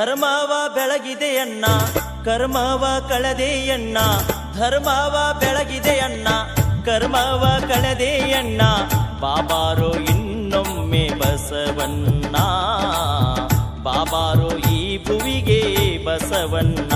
ಧರ್ಮವ ಬೆಳಗಿದೆಯಣ್ಣ ಕರ್ಮವ ಕಳೆದೆಯಣ್ಣ ಧರ್ಮವ ಬೆಳಗಿದೆಯಣ್ಣ ಕರ್ಮವ ಕಳೆದೆಯಣ್ಣ ಬಾಬಾರೋ ಇನ್ನೊಮ್ಮೆ ಬಸವಣ್ಣ, ಬಾಬಾರೋ ಈ ಭುವಿಗೆ ಬಸವಣ್ಣ.